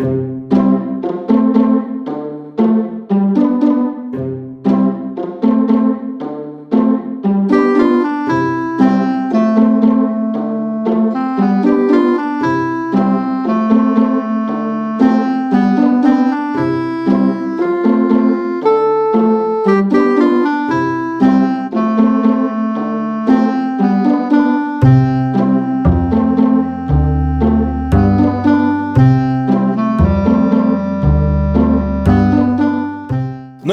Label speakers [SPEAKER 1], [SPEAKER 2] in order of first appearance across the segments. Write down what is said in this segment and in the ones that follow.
[SPEAKER 1] No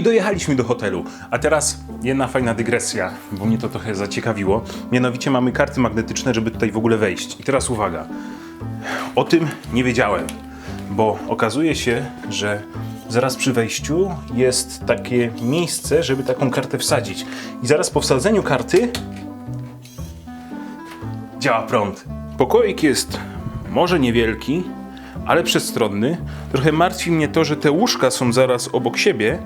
[SPEAKER 1] i dojechaliśmy do hotelu. A teraz jedna fajna dygresja, bo mnie to trochę zaciekawiło. Mianowicie mamy karty magnetyczne, żeby tutaj w ogóle wejść. I teraz uwaga. O tym nie wiedziałem, bo okazuje się, że zaraz przy wejściu jest takie miejsce, żeby taką kartę wsadzić. I zaraz po wsadzeniu karty działa prąd. Pokoik jest może niewielki, ale przestronny. Trochę martwi mnie to, że te łóżka są zaraz obok siebie,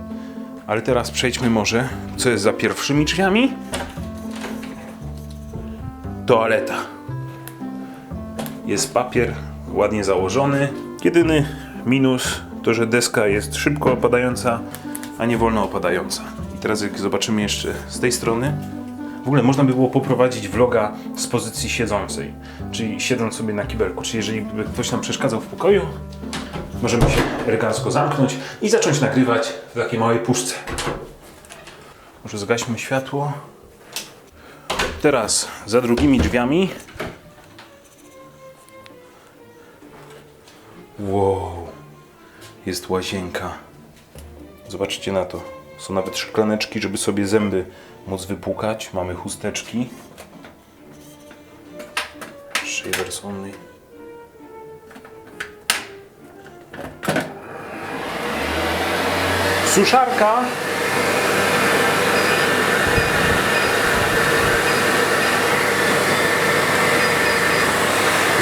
[SPEAKER 1] ale teraz przejdźmy może, co jest za pierwszymi drzwiami. Toaleta. Jest papier ładnie założony. Jedyny minus to, że deska jest szybko opadająca, a nie wolno opadająca. I teraz jak zobaczymy jeszcze z tej strony, w ogóle można by było poprowadzić vloga z pozycji siedzącej, czyli siedząc sobie na kibelku. Czyli jeżeli by ktoś nam przeszkadzał w pokoju, możemy się elegancko zamknąć i zacząć nagrywać w takiej małej puszce. Może zgaśmy światło. Teraz za drugimi drzwiami. Wow, jest łazienka. Zobaczcie na to. Są nawet szklaneczki, żeby sobie zęby móc wypłukać. Mamy chusteczki. Shavers only. Suszarka.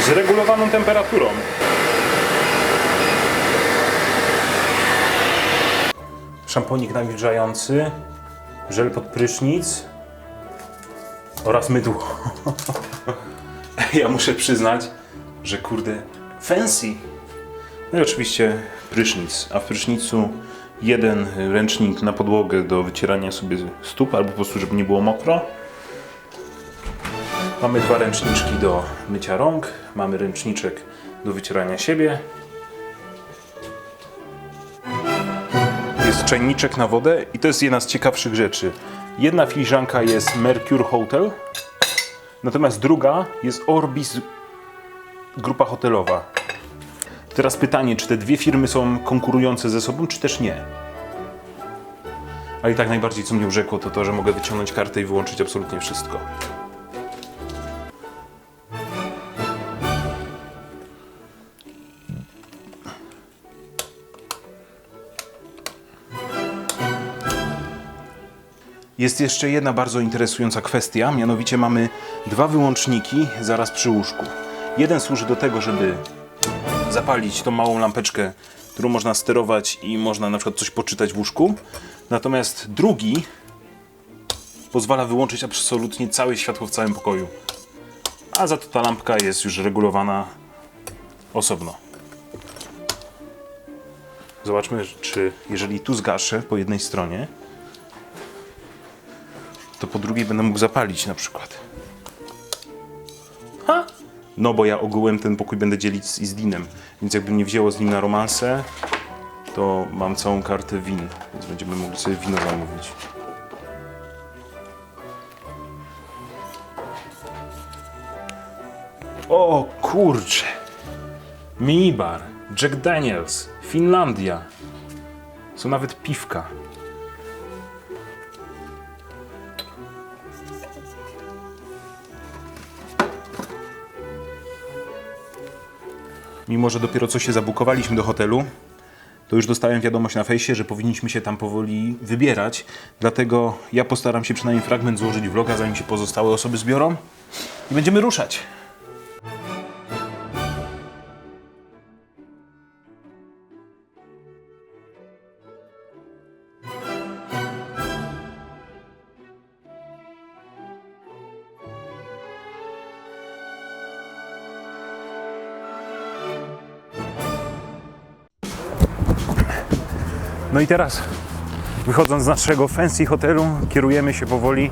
[SPEAKER 1] Z regulowaną temperaturą. Szamponik nawilżający, żel pod prysznic oraz mydło. ja muszę przyznać, że kurde, fancy. No i oczywiście prysznic, a w prysznicu jeden ręcznik na podłogę do wycierania sobie stóp, albo po prostu, żeby nie było mokro. Mamy dwa ręczniczki do mycia rąk, mamy ręczniczek do wycierania siebie. Jest czajniczek na wodę i to jest jedna z ciekawszych rzeczy. Jedna filiżanka jest Mercure Hotel, natomiast druga jest Orbis grupa hotelowa. Teraz pytanie, czy te dwie firmy są konkurujące ze sobą, czy też nie? Ale i tak najbardziej co mnie urzekło, to to, że mogę wyciągnąć kartę i wyłączyć absolutnie wszystko. Jest jeszcze jedna bardzo interesująca kwestia, mianowicie mamy dwa wyłączniki zaraz przy łóżku. Jeden służy do tego, żeby zapalić tą małą lampeczkę, którą można sterować i można na przykład coś poczytać w łóżku. Natomiast drugi pozwala wyłączyć absolutnie całe światło w całym pokoju. A za to ta lampka jest już regulowana osobno. Zobaczmy, czy jeżeli tu zgaszę po jednej stronie, to po drugiej będę mógł zapalić na przykład. Ha! No bo ja ogółem ten pokój będę dzielić z Izdinem, więc jakby mnie wzięło z nim na romanse, to mam całą kartę win, więc będziemy mogli sobie wino zamówić. O kurcze! Minibar, Jack Daniels, Finlandia. Są nawet piwka. Mimo, że dopiero co się zabukowaliśmy do hotelu, to już dostałem wiadomość na fejsie, że powinniśmy się tam powoli wybierać. Dlatego ja postaram się przynajmniej fragment złożyć vloga, zanim się pozostałe osoby zbiorą. I będziemy ruszać. No i teraz, wychodząc z naszego fancy hotelu, kierujemy się powoli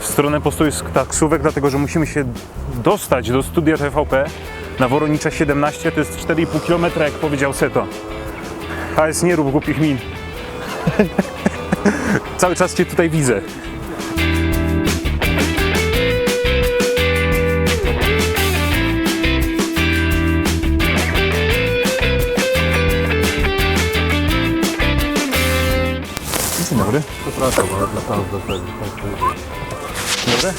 [SPEAKER 1] w stronę postoju taksówek, dlatego że musimy się dostać do studia TVP na Woronicza 17, to jest 4,5 km, jak powiedział Seto. A jest nie rób głupich min. Cały czas Cię tutaj widzę. Dobry.
[SPEAKER 2] Przepraszam, ale naprawdę tak.
[SPEAKER 1] Dobry.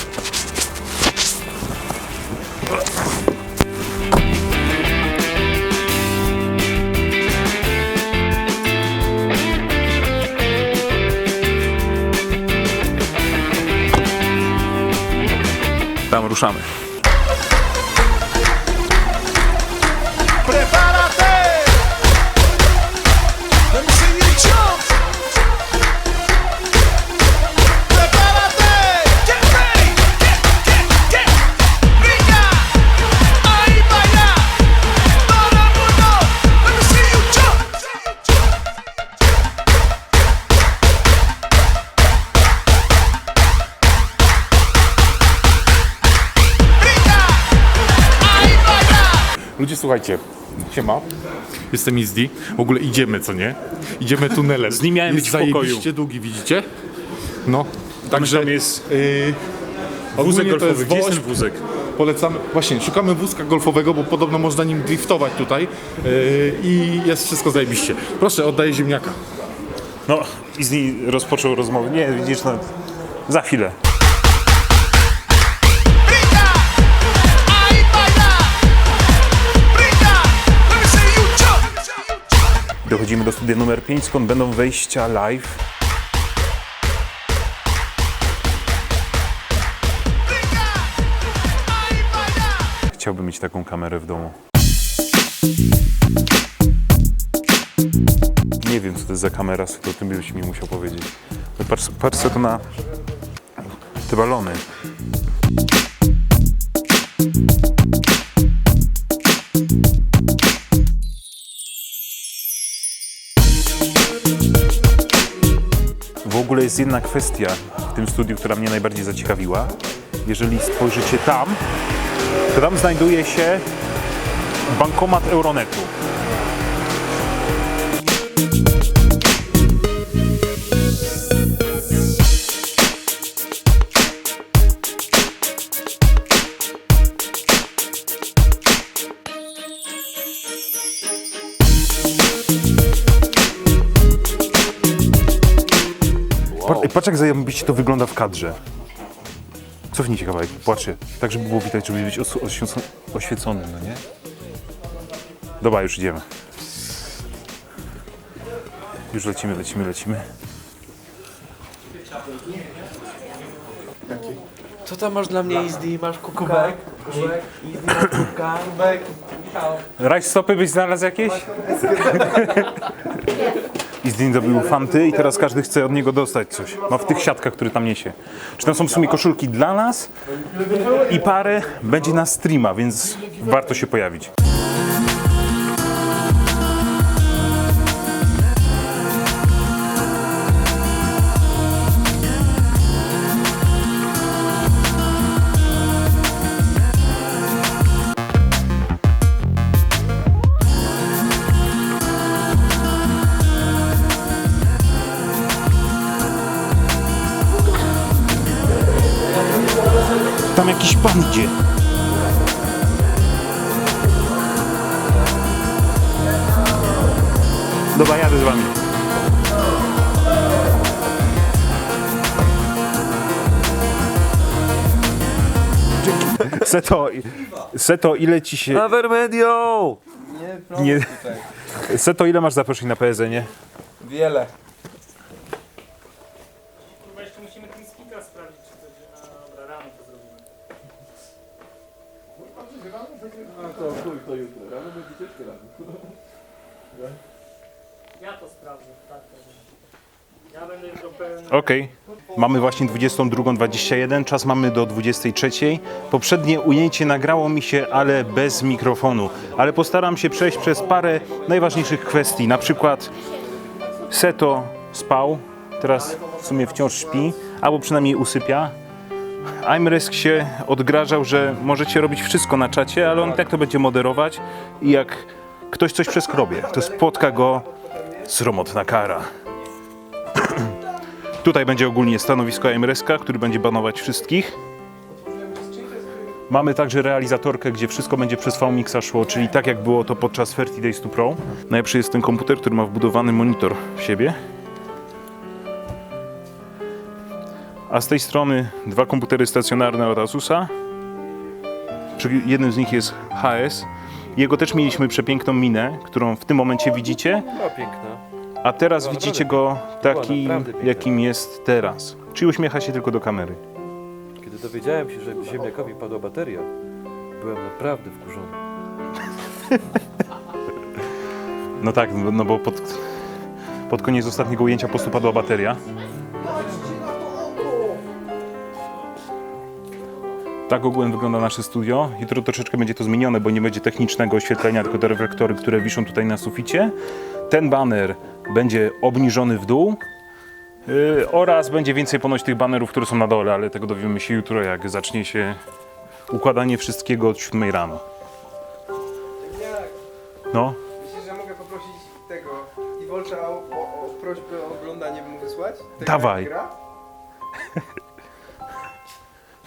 [SPEAKER 1] Tam ruszamy.
[SPEAKER 2] Słuchajcie, siema. Jestem Izdi. W ogóle idziemy, co nie? Idziemy tunelem.
[SPEAKER 1] Z nim miałem
[SPEAKER 2] jest
[SPEAKER 1] być w pokoju.
[SPEAKER 2] długi, widzicie? No. Także
[SPEAKER 1] tam jest
[SPEAKER 2] yy,
[SPEAKER 1] Wózek
[SPEAKER 2] ogólnie to
[SPEAKER 1] golfowy.
[SPEAKER 2] jest
[SPEAKER 1] Gdzie jest ten wózek?
[SPEAKER 2] Polecamy. Właśnie, szukamy wózka golfowego, bo podobno można nim driftować tutaj. Yy, I jest wszystko zajebiście. Proszę, oddaję ziemniaka.
[SPEAKER 1] No, i z niej rozpoczął rozmowę. Nie, widzisz, no, za chwilę. Dochodzimy do studia numer 5, skąd będą wejścia live. Chciałbym mieć taką kamerę w domu. Nie wiem, co to jest za kamera, to ty byś mi musiał powiedzieć. No Patrz, patrz to na te balony. Ogóle jest jedna kwestia w tym studiu, która mnie najbardziej zaciekawiła. Jeżeli spojrzycie tam, to tam znajduje się bankomat Euronetu. Patrz, jak zajebiście to wygląda w kadrze. Cofnijcie kawałek, płaczcie. Tak, żeby było widać, żeby być oświecony, oświeconym, no nie? Dobra, już idziemy. Już lecimy, lecimy, lecimy.
[SPEAKER 3] Co tam masz dla mnie, Izdi? Masz kubek? Kubek. Izdi, masz kubka? Kubek.
[SPEAKER 1] Rajstopy stopy byś znalazł jakieś? I zdjęć zrobił fanty i teraz każdy chce od niego dostać coś. Ma w tych siatkach, które tam niesie. Czy tam są w sumie koszulki dla nas i parę będzie na streama, więc warto się pojawić. Jakiś pan idzie. Dobra, jadę z wami. Seto, Seto, ile ci się...
[SPEAKER 3] Avermedio!
[SPEAKER 1] Nie, Seto, ile masz zaproszeń na PSN, nie?
[SPEAKER 3] Wiele.
[SPEAKER 4] Chyba jeszcze musimy ten speaker sprawdzić, czy to będzie na dobra, rano to zrobimy. Ja to sprawdzę, tak. to będzie. Ja będę jutro pełen.
[SPEAKER 1] Okej. Mamy właśnie 22.21, czas mamy do 23.00. Poprzednie ujęcie nagrało mi się, ale bez mikrofonu. Ale postaram się przejść przez parę najważniejszych kwestii, na przykład Seto spał, teraz w sumie wciąż śpi, albo przynajmniej usypia. Aimresk się odgrażał, że możecie robić wszystko na czacie, ale on tak to będzie moderować i jak ktoś coś przeskrobie, to spotka go sromotna kara. Tutaj będzie ogólnie stanowisko Aimreska, który będzie banować wszystkich. Mamy także realizatorkę, gdzie wszystko będzie przez VMixa szło, czyli tak jak było to podczas 30 Days to Pro. Najlepszy jest ten komputer, który ma wbudowany monitor w siebie. A z tej strony dwa komputery stacjonarne od Asusa. Przy jednym z nich jest HS. Jego też mieliśmy przepiękną minę, którą w tym momencie widzicie,
[SPEAKER 3] Była piękna.
[SPEAKER 1] a teraz widzicie go takim, jakim jest teraz. Czyli uśmiecha się tylko do kamery.
[SPEAKER 3] Kiedy dowiedziałem się, że ziemniakowi padła bateria, byłem naprawdę wkurzony.
[SPEAKER 1] No tak, no no bo pod, pod koniec ostatniego ujęcia po prostu padła bateria. Tak ogółem wygląda nasze studio. Jutro troszeczkę będzie to zmienione, bo nie będzie technicznego oświetlenia, tylko te reflektory, które wiszą tutaj na suficie. Ten baner będzie obniżony w dół yy, oraz będzie więcej ponoć tych banerów, które są na dole, ale tego dowiemy się jutro, jak zacznie się układanie wszystkiego od 7 rano. No,
[SPEAKER 5] Myślisz, że mogę poprosić tego Iwolcza o, o, o prośbę o oglądanie mu wysłać? Tego
[SPEAKER 1] Dawaj.
[SPEAKER 5] Gra?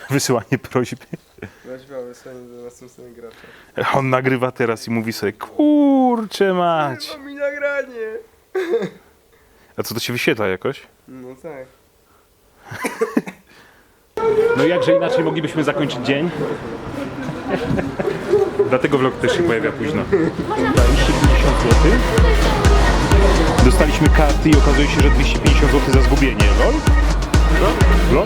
[SPEAKER 1] wysyłanie prośby.
[SPEAKER 5] Prośba o wysłanie do następnego gracza.
[SPEAKER 1] On nagrywa teraz i mówi sobie, kurczę mać.
[SPEAKER 5] Mam mi nagranie!
[SPEAKER 1] A co to się wyświetla jakoś?
[SPEAKER 5] No tak.
[SPEAKER 1] No jakże inaczej moglibyśmy zakończyć dzień? Dlatego vlog też się pojawia późno. Daliście 50 zł. Dostaliśmy karty i okazuje się, że 250 zł za zgubienie. Lol? Lol?